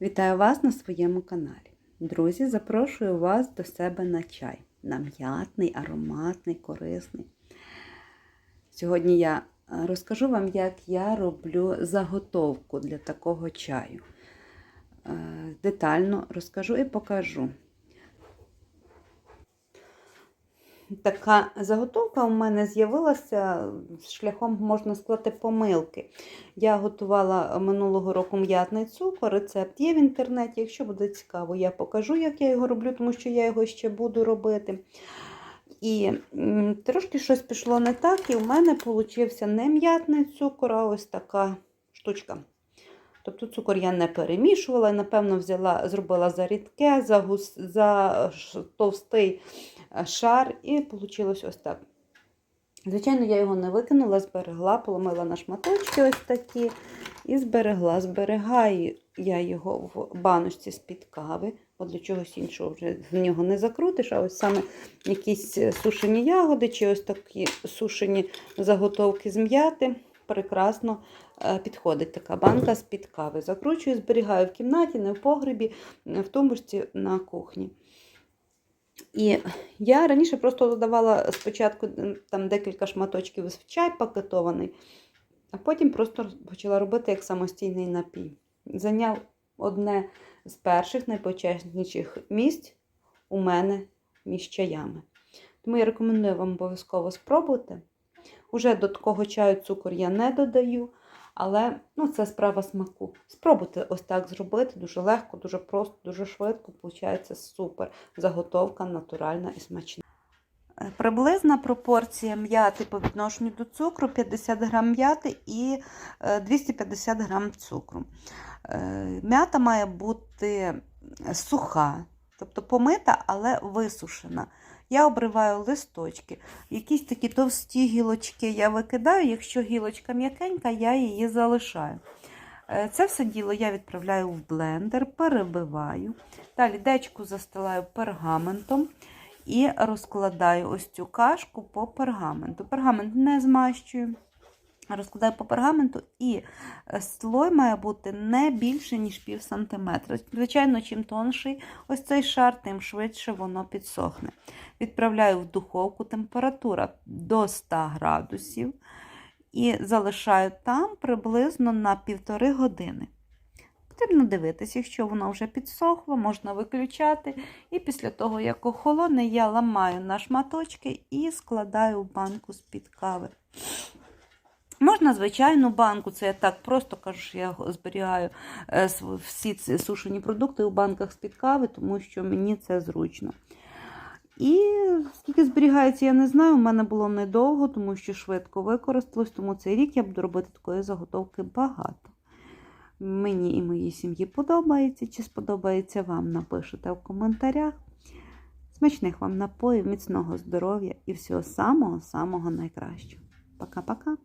Вітаю вас на своєму каналі. Друзі, запрошую вас до себе на чай. На м'ятний, ароматний, корисний. Сьогодні я е, розкажу вам, як я роблю заготовку для такого чаю. Е, Детально розкажу і покажу. Така заготовка у мене з'явилася шляхом, можна сказати, помилки. Я готувала минулого року м'ятний цукор, рецепт є в інтернеті. Якщо буде цікаво, я покажу, як я його роблю, тому що я його ще буду робити. І трошки щось пішло не так, і в мене получився не м'ятний цукор, а ось така штучка. Тобто цукор я не перемішувала, напевно, взяла, зробила за рідке, за, гус, за товстий шар, і вийшло ось так. Звичайно, я його не викинула, зберегла, поломила на шматочки ось такі і зберегла. Зберігаю я його в баночці з-під кави, бо для чогось іншого вже з нього не закрутиш, а ось саме якісь е, сушені ягоди чи ось такі сушені заготовки з м'яти. Прекрасно е, підходить така банка з-під кави. Закручую, зберігаю в кімнаті, не в погребі, не в тумбочці на кухні. І я раніше просто додавала спочатку там декілька шматочків в чай пакетований, а потім просто почала робити як самостійний напій. Зайняв одне з перших найпочесніших місць у мене між чаями. Тому я рекомендую вам обов'язково спробувати. Уже до такого чаю цукор я не додаю, але ну, це справа смаку. Спробуйте ось так зробити дуже легко, дуже просто, дуже швидко. Получається супер. Заготовка натуральна і смачна. Е, Приблизна пропорція м'яти по відношенню до цукру 50 грам м'яти і е, 250 грам цукру. Е, М'ята має бути суха, тобто помита, але висушена. Я обриваю листочки. Якісь такі товсті гілочки я викидаю. Якщо гілочка м'якенька, я її залишаю. Е, Це все діло я відправляю в блендер, перебиваю. Далі дечку застилаю пергаментом і розкладаю ось цю кашку по пергаменту. Пергамент не змащую. Розкладаю по пергаменту, і е, слой має бути не більше, ніж пів сантиметра. Звичайно, чим тонший ось цей шар, тим швидше воно підсохне. Відправляю в духовку температура до 100 градусів і залишаю там приблизно на півтори години. Потрібно дивитися, якщо воно вже підсохло, можна виключати. І після того, як охолоне, я ламаю на шматочки і складаю в банку з-під кави. Можна звичайну банку, це я так просто кажу, що я зберігаю е, всі ці сушені продукти у банках з-під кави, тому що мені це зручно. І скільки зберігається, я не знаю. У мене було недовго, тому що швидко використалось, тому цей рік я буду робити такої заготовки багато. Мені і моїй сім'ї подобається. Чи сподобається вам, напишете в коментарях. Смачних вам напоїв, міцного здоров'я і всього самого-самого найкращого. Пока-пока!